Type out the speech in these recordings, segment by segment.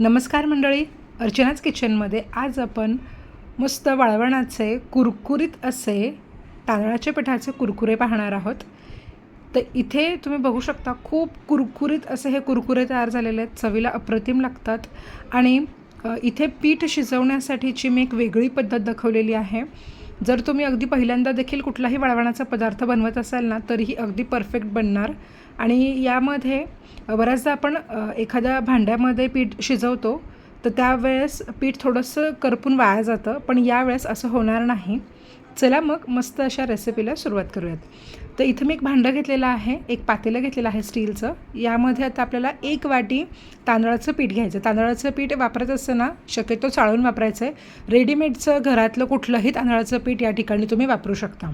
नमस्कार मंडळी. अर्चनाच किचनमध्ये आज आपण मस्त वाळवणाचे कुरकुरीत असे तांदळाच्या पिठाचे कुरकुरे पाहणार आहोत. तर इथे तुम्ही बघू शकता खूप कुरकुरीत असे हे कुरकुरे तयार झालेले आहेत. चवीला अप्रतिम लागतात. आणि इथे पीठ शिजवण्यासाठीची मी एक वेगळी पद्धत दाखवलेली आहे. जर तुम्ही अगदी पहिल्यांदा देखील कुठलाही वळवणाचा पदार्थ बनवत असाल ना तरीही अगदी परफेक्ट बनणार. आणि यामध्ये बऱ्याचदा आपण एखाद्या भांड्यामध्ये पीठ शिजवतो तर त्यावेळेस पीठ थोडंसं करपून वाया जातं. पण यावेळेस असं होणार नाही. चला मग मस्त अशा रेसिपीला सुरुवात करूयात. तर इथं मी एक भांडं घेतलेलं आहे एक पातेलं घेतलेलं आहे स्टीलचं. यामध्ये आता आपल्याला एक वाटी तांदळाचं पीठ घ्यायचं. तांदळाचं पीठ वापरत असताना शक्यतो चाळून वापरायचं आहे रेडीमेडचं घरातलं कुठलंही तांदळाचं पीठ या ठिकाणी तुम्ही वापरू शकता.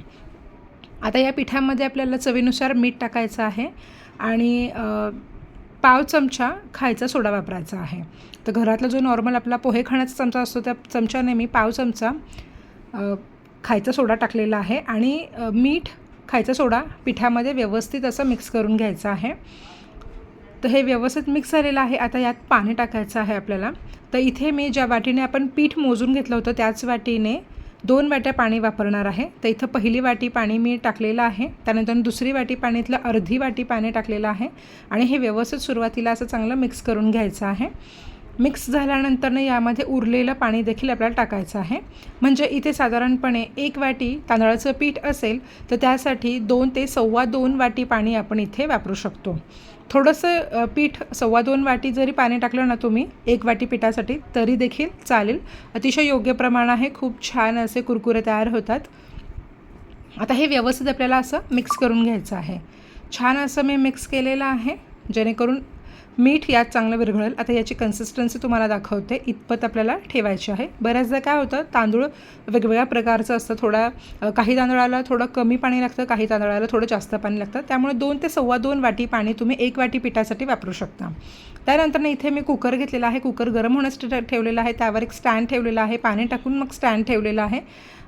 आता या पिठामध्ये आपल्याला चवीनुसार मीठ टाकायचं आहे आणि पाव चमचा खायचा सोडा वापरायचा आहे. तर घरातला जो नॉर्मल आपला पोहे खाण्याचा चमचा असतो त्या चमच्याने मी पाव चमचा खायचा सोडा टाकलेला आहे आणि मीठ खायचा सोडा. पिठामध्ये व्यवस्थित असं मिक्स करून घ्यायचं आहे. तर हे व्यवस्थित मिक्स झालेलं आहे. आता यात पाणी टाकायचं आहे आपल्याला. तर इथे मी ज्या वाटीने आपण पीठ मोजून घेतलं होतं त्याच वाटीने दोन वाट्या पाणी वापरणार आहे. तर इथं पहिली वाटी पाणी मी टाकलेलं आहे. त्यानंतर दुसरी वाटी पाणीतलं अर्धी वाटी पाणी टाकलेलं आहे. आणि हे व्यवस्थित सुरुवातीला असं चांगलं मिक्स करून घ्यायचं आहे. मिक्स झाल्यानंतरनं यामध्ये उरलेलं पाणी देखील आपल्याला टाकायचं आहे. म्हणजे इथे साधारणपणे एक वाटी तांदळाचं पीठ असेल तर त्यासाठी दोन ते सव्वा दोन वाटी पाणी आपण इथे वापरू शकतो. थोडंसं पीठ सव्वा दोन वाटी जरी पाणी टाकलं ना तुम्ही एक वाटी पिठासाठी तरी देखील चालेल. अतिशय योग्य प्रमाण आहे. खूप छान असे कुरकुरे तयार होतात. आता हे व्यवस्थित आपल्याला असं मिक्स करून घ्यायचं आहे. छान असं मी मिक्स केलेलं आहे. जेणेकरून मीठ यात चांगलं विरघळेल. आता याची कन्सिस्टन्सी तुम्हाला दाखवते. इतपत आपल्याला ठेवायची आहे. बऱ्याचदा काय होतं तांदूळ वेगवेगळ्या प्रकारचं असतं. थोडा काही तांदळाला थोडं कमी पाणी लागतं काही तांदळाला थोडं जास्त पाणी लागतं. त्यामुळे दोन ते सव्वा दोन वाटी पाणी तुम्ही एक वाटी पिठासाठी वापरू शकता. त्यानंतर इथे मी कुकर घेतलेला आहे. कुकर गरम होण्यासाठी ठेवलेला आहे. त्यावर एक स्टँड ठेवलेला आहे. पाणी टाकून मग स्टँड ठेवलेला आहे.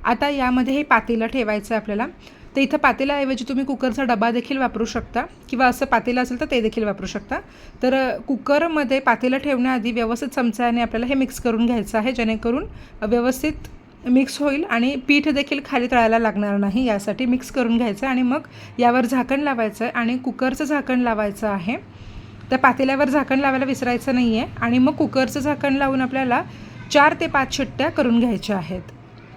आता यामध्ये हे पातेलं ठेवायचं आहे आपल्याला. तर इथं पातेल्याऐवजी तुम्ही कुकरचा डबा देखील वापरू शकता किंवा असं पातेलं असेल तर ते देखील वापरू शकता. तर कुकरमध्ये पातेलं ठेवण्याआधी व्यवस्थित चमच्याने आपल्याला हे मिक्स करून घ्यायचं आहे जेणेकरून व्यवस्थित मिक्स होईल आणि पीठ देखील खाली तळायला लागणार नाही यासाठी मिक्स करून घ्यायचं आणि मग यावर झाकण लावायचं आहे आणि कुकरचं झाकण लावायचं आहे. त्या पातेल्यावर झाकण लावायला विसरायचं नाही आहे आणि मग कुकरचं झाकण लावून आपल्याला चार ते पाच शिट्ट्या करून घ्यायच्या आहेत.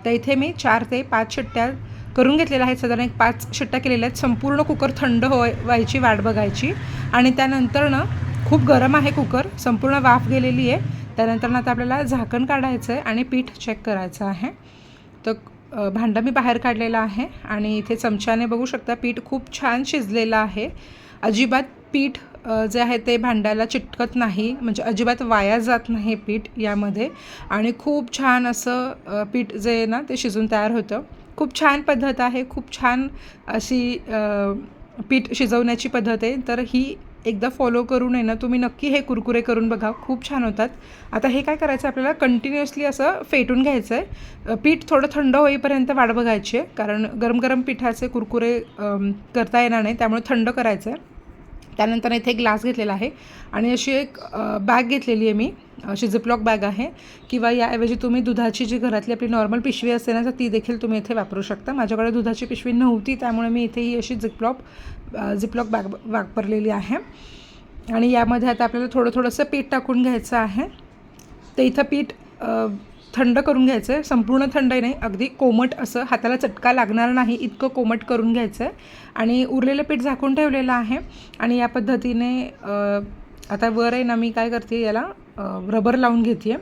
तर इथे मी चार ते पाच शिट्ट्या करून घेतलेलं आहे साधारण एक पाच शिट्ट्या केलेल्या आहेत. संपूर्ण कुकर थंड हो व्हायची वाट बघायची. आणि त्यानंतर ना खूप गरम आहे कुकर. संपूर्ण वाफ गेलेली आहे. त्यानंतर आता आपल्याला झाकण काढायचं आहे आणि पीठ चेक करायचं आहे. तर भांडं मी बाहेर काढलेलं आहे आणि इथे चमच्याने बघू शकता पीठ खूप छान शिजलेलं आहे. अजिबात पीठ जे आहे ते भांड्याला चिटकत नाही. म्हणजे अजिबात वाया जात नाही पीठ यामध्ये. आणि खूप छान असं पीठ जे आहे ना ते शिजून तयार होतं. खूप छान पद्धत आहे खूप छान अशी पीठ शिजवण्याची पद्धत आहे. तर ही एकदा फॉलो करून आहे ना तुम्ही नक्की हे कुरकुरे करून बघा. खूप छान होतात. आता हे काय करायचं आपल्याला कंटिन्युअसली असं फेटून घ्यायचं आहे पीठ थोडं थंड होईपर्यंत वाट बघायची आहे. कारण गरम गरम पिठाचे कुरकुरे करता येणार नाही त्यामुळे थंड करायचं आहे त्यानंतर इथे एक ग्लास घेतलेला आहे. आणि अशी एक बॅग घेतलेली आहे मी. अशी झिपलॉक बॅग आहे. किंवा याऐवजी तुम्ही दुधाची जी घरातली आपली नॉर्मल पिशवी असते ना तर ती देखील तुम्ही इथे वापरू शकता. माझ्याकडे दुधाची पिशवी नव्हती त्यामुळे मी इथे ही अशी झिपलॉक झिपलॉक बॅग वापरलेली आहे. आणि यामध्ये आता आपल्याला थोडं थोडंसं पीठ टाकून घ्यायचं आहे. तर इथं पीठ थंड करून घ्यायचं आहे. संपूर्ण थंड नाही अगदी कोमट असं हाताला चटका लागणार नाही इतकं कोमट करून घ्यायचं आहे. आणि उरलेलं पीठ झाकून ठेवलेलं आहे. आणि या पद्धतीने आता वर आहे ना मी काय करते याला रबर लावून घेते.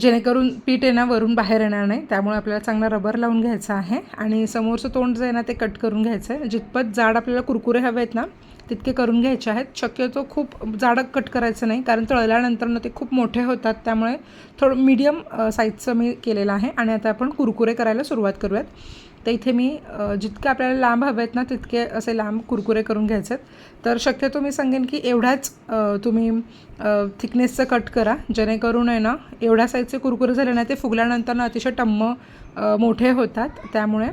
जेणेकरून पीठ आहे ना वरून बाहेर येणार नाही. त्यामुळे आपल्याला चांगला रबर लावून घ्यायचा आहे. आणि समोरचं तोंड जे आहे ना ते कट करून घ्यायचं आहे. जितपत जाड आपल्याला कुरकुरे हवे आहेत ना तितके करून घ्यायचे आहेत. शक्यतो खूप जाडं कट करायचं नाही कारण तळल्यानंतरनं ते खूप मोठे होतात. त्यामुळे थोडं मीडियम साईजचं मी केलेलं आहे आणि आता आपण कुरकुरे करायला सुरुवात करूयात. तर इथे मी जितके आपल्याला लांब हवे आहेत ना तितके असे लांब कुरकुरे करून घ्यायचे आहेत. तर शक्यतो मी सांगेन की एवढ्याच तुम्ही थिकनेसचं कट करा. जेणेकरून आहे ना एवढ्या साईजचे कुरकुरे झाले ना ते फुगल्यानंतर ना अतिशय टम्म मोठे होतात. त्यामुळे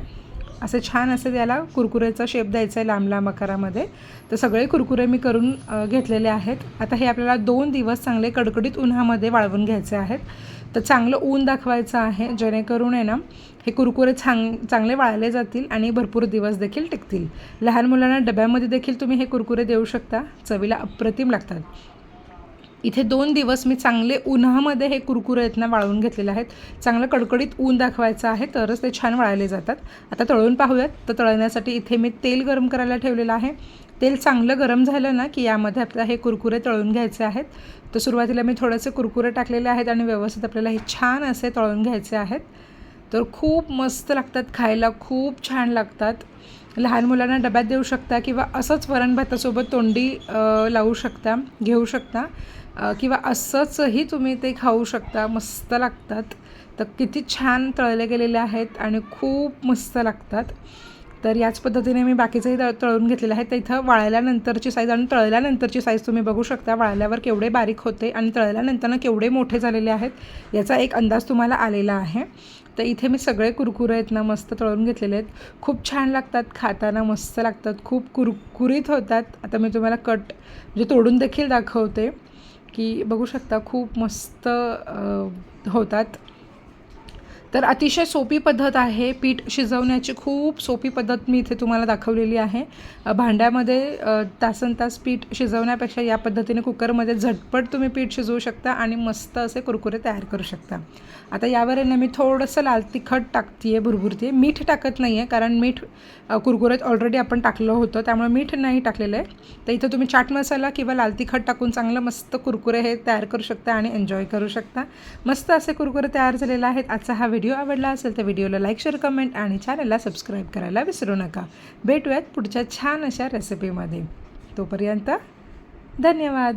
असे छान असे त्याला कुरकुरेचा शेप द्यायचा आहे लांब लांब आकारामध्ये. तर सगळे कुरकुरे मी करून घेतलेले आहेत. आता हे आपल्याला दोन दिवस चांगले कडकडीत उन्हामध्ये वाळवून घ्यायचे आहेत. तर चांगलं ऊन दाखवायचं आहे जेणेकरून आहे ना हे कुरकुरे चांग चांगले वाळले जातील आणि भरपूर दिवस देखील टिकतील. लहान मुलांना डब्यामध्ये देखील तुम्ही हे कुरकुरे देऊ शकता. चवीला अप्रतिम लागतात. इथे दोन दिवस मी चांगले उन्हामध्ये हे कुरकुरे आहेत ना वाळवून घेतलेले आहेत. चांगलं कडकडीत ऊन दाखवायचं आहे तरच ते छान वाळले जातात. आता तळून पाहूयात. तर तळण्यासाठी इथे मी तेल गरम करायला ठेवलेलं आहे. तेल चांगलं गरम झालं ना की यामध्ये आपल्याला हे कुरकुरे तळून घ्यायचे आहेत. तर सुरुवातीला मी थोडेसे कुरकुरे टाकलेले आहेत आणि व्यवस्थित आपल्याला हे छान असे तळून घ्यायचे आहेत. तर खूप मस्त लागतात खायला खूप छान लागतात. लहान मुलांना डब्यात देऊ शकता किंवा असंच वरण भातासोबत तोंडी लावू शकता घेऊ शकता. किंवा असंचही तुम्ही ते खाऊ शकता मस्त लागतात. तर किती छान तळले गेलेले आहेत आणि खूप मस्त लागतात. तर याच पद्धतीने मी बाकीचंही तळ तळून घेतलेलं आहे. तर इथं वाळल्यानंतरची साईज आणि तळल्यानंतरची साईज तुम्ही बघू शकता. वाळल्यावर केवढे बारीक होते आणि तळल्यानंतरनं केवढे मोठे झालेले आहेत याचा एक अंदाज तुम्हाला आलेला आहे. तर इथे मी सगळे कुरकुरे आहेत ना मस्त तळून घेतलेले आहेत. खूप छान लागतात खाताना मस्त लागतात खूप कुरकुरीत होतात. आता मी तुम्हाला कट म्हणजे तोडून देखील दाखवते. की बघू शकता खूप मस्त होतात. तर अतिशय सोपी पद्धत आहे. पीठ शिजवण्याची खूप सोपी पद्धत मी इथे तुम्हाला दाखवलेली आहे. भांड्यामध्ये तासन तास पीठ शिजवण्यापेक्षा या पद्धतीने कुकरमध्ये झटपट तुम्ही पीठ शिजवू शकता आणि मस्त असे कुरकुरे तयार करू शकता. आता यावर ना मी थोडंसं लाल तिखट टाकते आहे भुरभुरते मीठ टाकत नाही आहे कारण मीठ कुरकुरेत ऑलरेडी आपण टाकलं होतं त्यामुळे मीठ नाही टाकलेलं आहे. तर इथं तुम्ही चाट मसाला किंवा लाल तिखट टाकून चांगलं मस्त कुरकुरे हे तयार करू शकता आणि एन्जॉय करू शकता. मस्त असे कुरकुरे तयार झालेले आहेत. आजचा हा व्हिडिओ आवडला असेल तर व्हिडिओला लाईक शेअर कमेंट आणि चॅनलला सबस्क्राईब करायला विसरू नका. भेटूयात पुढच्या छान अशा रेसिपीमध्ये. तोपर्यंत धन्यवाद.